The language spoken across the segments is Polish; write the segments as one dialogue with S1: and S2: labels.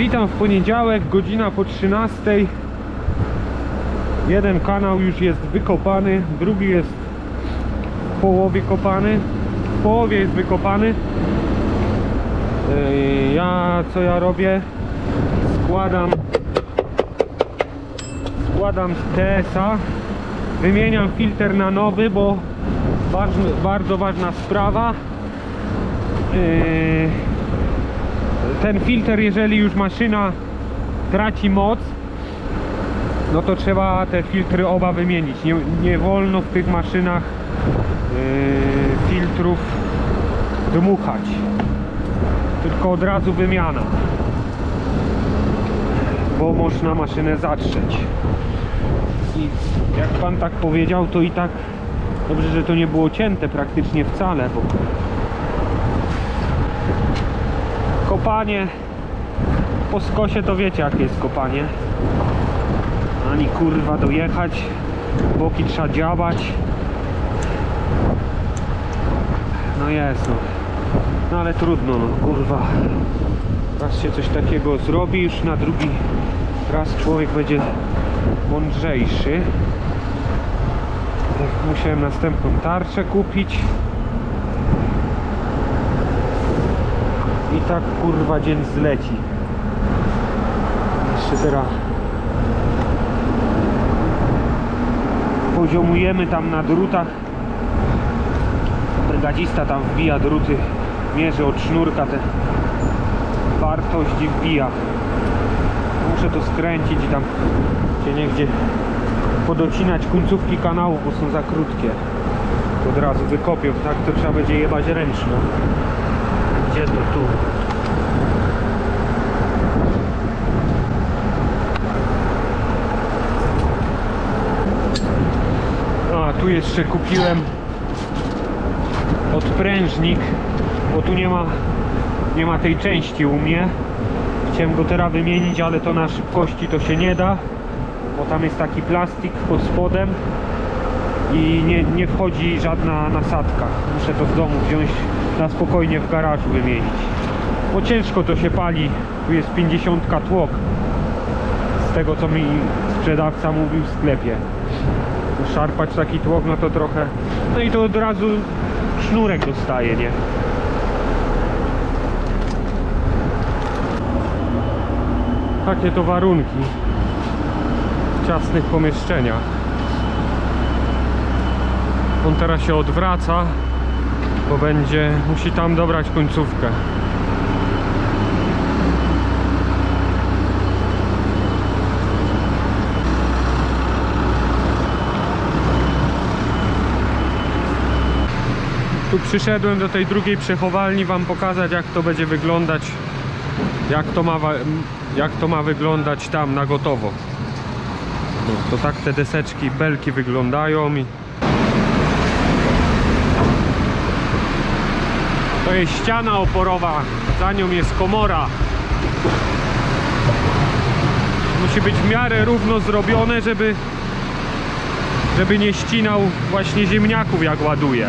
S1: Witam w poniedziałek, godzina po 13. Jeden kanał już jest wykopany, drugi jest w połowie kopany. W połowie jest wykopany. Yy, Ja co ja robię? Składam składam TS-a wymieniam filtr na nowy, bo ważny, bardzo ważna sprawa Yy, ten filtr, jeżeli już maszyna traci moc, no to trzeba te filtry oba wymienić. Nie, nie wolno w tych maszynach yy, filtrów dmuchać, tylko od razu wymiana, bo można maszynę zatrzeć. I jak pan tak powiedział, to i tak dobrze, że to nie było cięte praktycznie wcale, bo kopanie po skosie to wiecie jakie jest kopanie ani kurwa dojechać boki trzeba dziabać no jest no no ale trudno no kurwa. Raz się coś takiego zrobi już na drugi raz człowiek będzie mądrzejszy. Musiałem następną tarczę kupić tak kurwa dzień zleci. Jeszcze teraz poziomujemy tam na drutach. Brygadzista tam wbija druty, mierzy od sznurka te wartość wbija. Muszę to skręcić tam się niegdzie podocinać końcówki kanału, bo są za krótkie. Od razu wykopię, tak to trzeba będzie jebać ręcznie. Gdzie to tu? A tu jeszcze kupiłem odprężnik, bo tu nie ma nie ma tej części u mnie. Chciałem go teraz wymienić, ale to na szybkości to się nie da, bo tam jest taki plastik pod spodem i nie, nie wchodzi żadna nasadka. Muszę to z domu wziąć na spokojnie w garażu wymienić. Bo ciężko to się pali. Tu jest 50 tłok. Z tego co mi sprzedawca mówił w sklepie. Szarpać taki tłok no to trochę. No i to od razu sznurek dostaje, nie? Takie to warunki w ciasnych pomieszczeniach. On teraz się odwraca, bo będzie, musi tam dobrać końcówkę. Przyszedłem do tej drugiej przechowalni wam pokazać jak to będzie wyglądać jak to ma, jak to ma wyglądać tam na gotowo. No, to tak te deseczki, belki wyglądają i To jest ściana oporowa, za nią jest komora. Musi być w miarę równo zrobione, żeby żeby nie ścinał właśnie ziemniaków jak ładuje.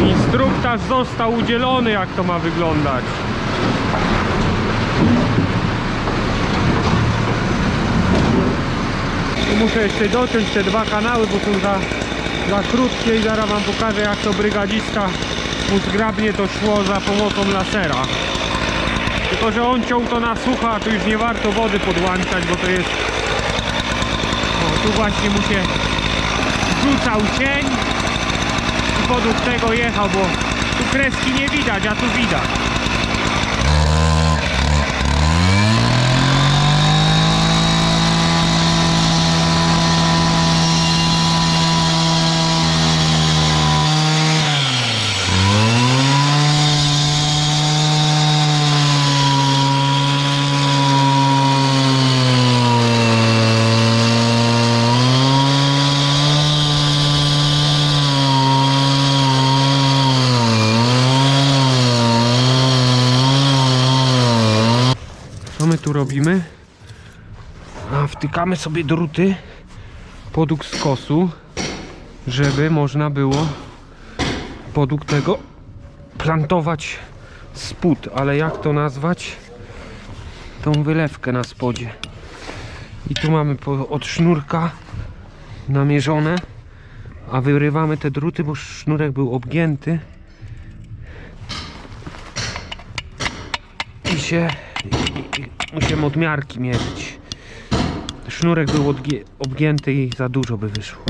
S1: Instruktaż został udzielony jak to ma wyglądać. Tu muszę jeszcze dociąć te dwa kanały, bo są za, za krótkie i zaraz wam pokażę jak to brygadzista mu zgrabnie to szło za pomocą lasera. Tylko, że on ciął to na sucho, a tu już nie warto wody podłączać, bo to jest... O, tu właśnie mu się rzucał cień i podług tego jechał, bo tu kreski nie widać, a tu widać. Tu robimy? A, wtykamy sobie druty podług skosu, żeby można było podług tego plantować spód, ale jak to nazwać? tą wylewkę na spodzie. I tu mamy po, od sznurka namierzone, a wyrywamy te druty, bo sznurek był obgięty. I się i, musimy odmiarki mierzyć. Sznurek był obgięty i za dużo by wyszło.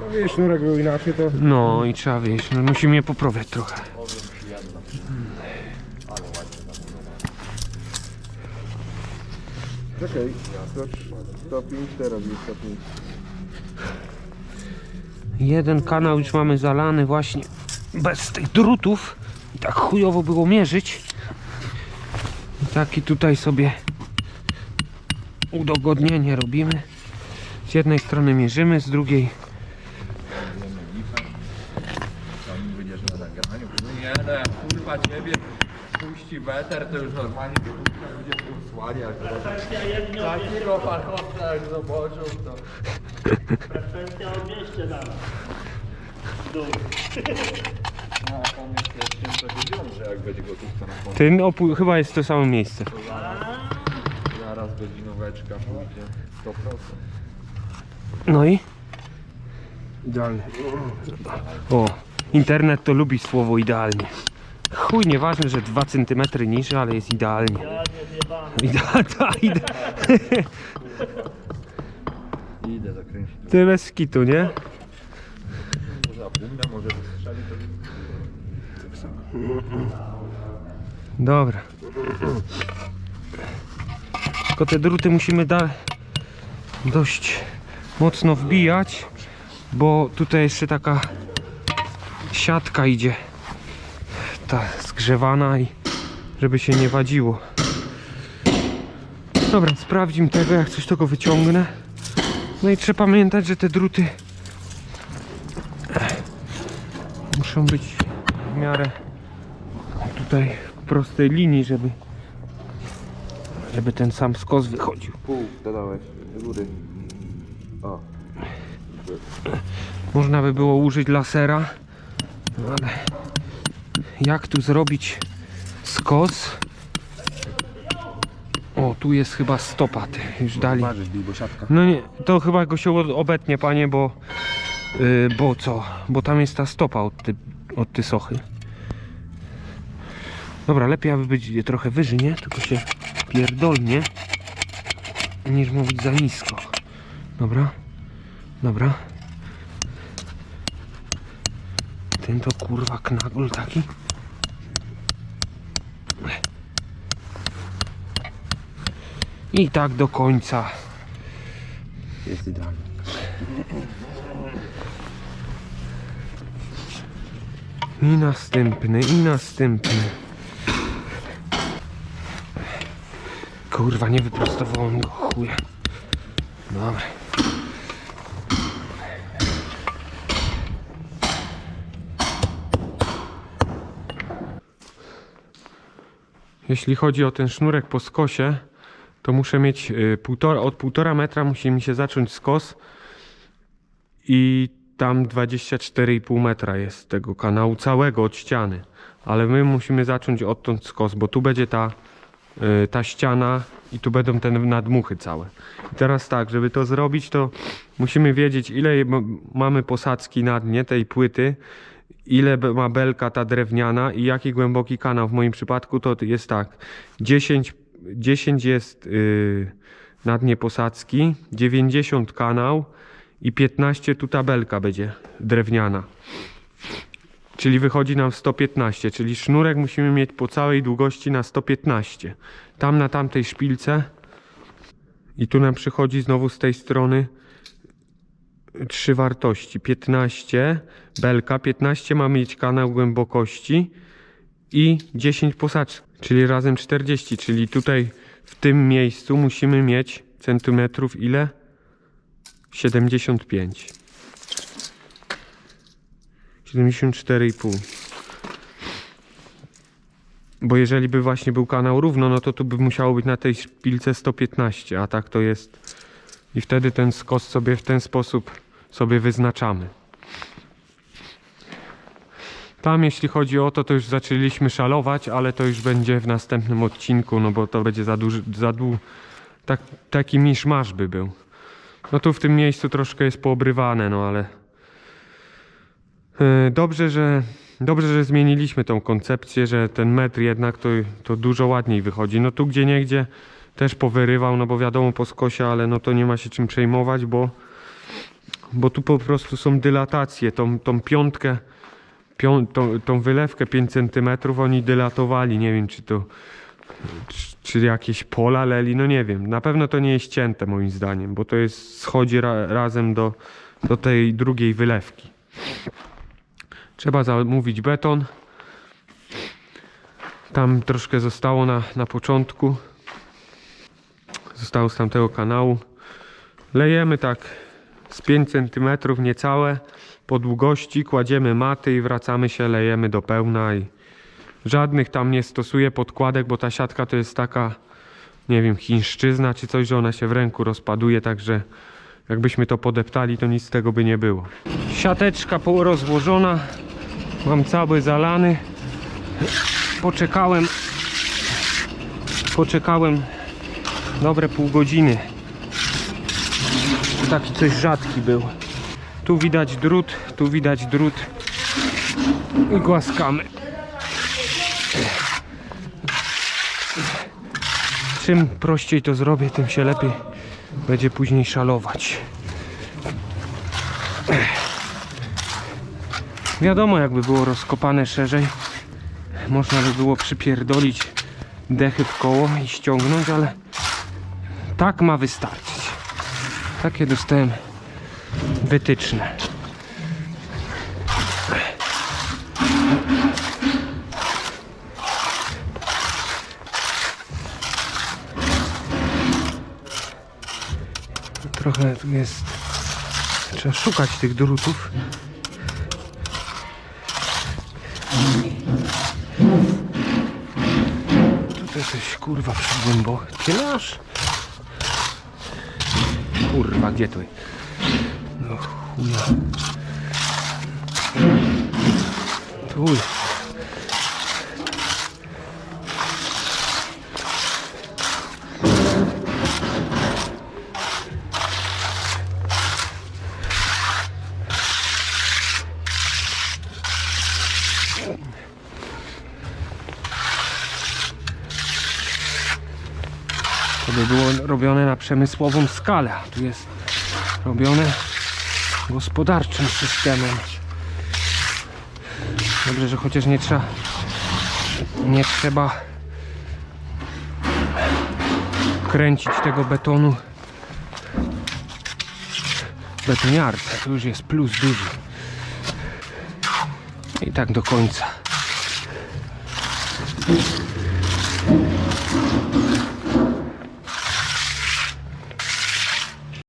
S2: No wiesz, sznurek był inaczej, to
S1: No i trzeba wiesz, no musimy je poprawiać trochę.
S2: Czekaj, 105 teraz jest 105.
S1: Jeden kanał już mamy zalany właśnie bez tych drutów. I tak chujowo było mierzyć. I taki tutaj sobie udogodnienie robimy. Z jednej strony mierzymy, z drugiej
S3: no, jak kurwa ciebie puści weter, to już normalnie kurwa będzie tu słaniać. Takiego fachowca jak zobaczył, to...
S4: Kwestia o 200 dam.
S3: No, on jest tym że jak będzie gotówka na końcu.
S1: ten opół chyba jest to samo miejsce.
S3: Zaraz godzinóweczka pójdzie. 100%.
S1: No i?
S2: Idealnie.
S1: O, internet to lubi słowo idealnie. Chuj, nieważne, że 2 cm niżej, ale jest idealnie.
S4: Ja nie zjebany.
S1: Ida, ta, ida.
S3: Idę zakręcić.
S1: Ty bez kitu, nie?
S3: Może apumna, może wystrzeli to...
S1: Dobra. Tylko te druty musimy da dość mocno wbijać, bo tutaj jeszcze taka siatka idzie. Ta zgrzewana i żeby się nie wadziło. Dobra, sprawdzimy tego, jak coś tego wyciągnę. No i trzeba pamiętać, że te druty muszą być w miarę tutaj w prostej linii, żeby żeby ten sam skos wychodził.
S2: Pół dodałeś, do góry. O.
S1: Można by było użyć lasera, no ale jak tu zrobić skos? O, tu jest chyba stopa, ty, już dali. No nie, to chyba go się obetnie, panie, bo yy, bo co? Bo tam jest ta stopa od, ty, od ty sochy. Dobra, lepiej aby być trochę wyżej, nie? Tylko się pierdolnie niż mówić za nisko. Dobra, dobra. Ten to kurwa knagul taki. I tak do końca.
S2: Jest idealnie.
S1: I następny, i następny. Kurwa, nie wyprostowałem go, chuja. Dobra. Jeśli chodzi o ten sznurek po skosie, to muszę mieć y, półtora, od półtora metra musi mi się zacząć skos i tam 24,5 metra jest tego kanału całego od ściany. Ale my musimy zacząć odtąd skos, bo tu będzie ta, y, ta ściana i tu będą te nadmuchy całe. I teraz tak, żeby to zrobić, to musimy wiedzieć ile mamy posadzki na dnie tej płyty, ile ma belka ta drewniana i jaki głęboki kanał. W moim przypadku to jest tak, 10, 10 jest y, na dnie posadzki, 90 kanał i 15 tu tabelka będzie drewniana. Czyli wychodzi nam 115, czyli sznurek musimy mieć po całej długości na 115. Tam na tamtej szpilce i tu nam przychodzi znowu z tej strony trzy wartości. 15 belka, 15 ma mieć kanał głębokości i 10 posaczek, czyli razem 40, czyli tutaj w tym miejscu musimy mieć centymetrów ile? 75. 74,5. Bo jeżeli by właśnie był kanał równo, no to tu by musiało być na tej szpilce 115, a tak to jest. I wtedy ten skos sobie w ten sposób sobie wyznaczamy. Tam jeśli chodzi o to, to już zaczęliśmy szalować, ale to już będzie w następnym odcinku, no bo to będzie za duży, za dłu, tak, taki miszmasz by był. No tu w tym miejscu troszkę jest poobrywane, no ale yy, dobrze, że dobrze, że zmieniliśmy tą koncepcję, że ten metr jednak to, to dużo ładniej wychodzi. No tu gdzie niegdzie też powyrywał, no bo wiadomo po skosie, ale no to nie ma się czym przejmować, bo bo tu po prostu są dylatacje, tą, tą piątkę pią, tą, tą wylewkę 5 cm oni dylatowali. Nie wiem, czy to czy, czy jakieś pola leli, no nie wiem. Na pewno to nie jest cięte moim zdaniem, bo to jest schodzi ra, razem do, do tej drugiej wylewki. Trzeba zamówić beton. Tam troszkę zostało na, na początku. Zostało z tamtego kanału. Lejemy tak z 5 cm niecałe po długości, kładziemy maty i wracamy się, lejemy do pełna i żadnych tam nie stosuję podkładek, bo ta siatka to jest taka, nie wiem, chińszczyzna czy coś, że ona się w ręku rozpaduje, także jakbyśmy to podeptali, to nic z tego by nie było. Siateczka porozłożona, mam cały zalany. Poczekałem, poczekałem dobre pół godziny. Taki coś rzadki był. Tu widać drut, tu widać drut. I głaskamy. Czym prościej to zrobię, tym się lepiej będzie później szalować. Wiadomo, jakby było rozkopane szerzej, można by było przypierdolić dechy w koło i ściągnąć, ale tak ma wystarczyć. Takie dostałem wytyczne. Trochę tu jest. Trzeba szukać tych drutów. Tutaj coś kurwa przygłębokie masz. Kurwa, gdzie tu? No chuja. Tu. To by było robione na przemysłową skalę, tu jest robione gospodarczym systemem. Dobrze, że chociaż nie trzeba nie trzeba kręcić tego betonu betoniarce. To już jest plus duży. I tak do końca.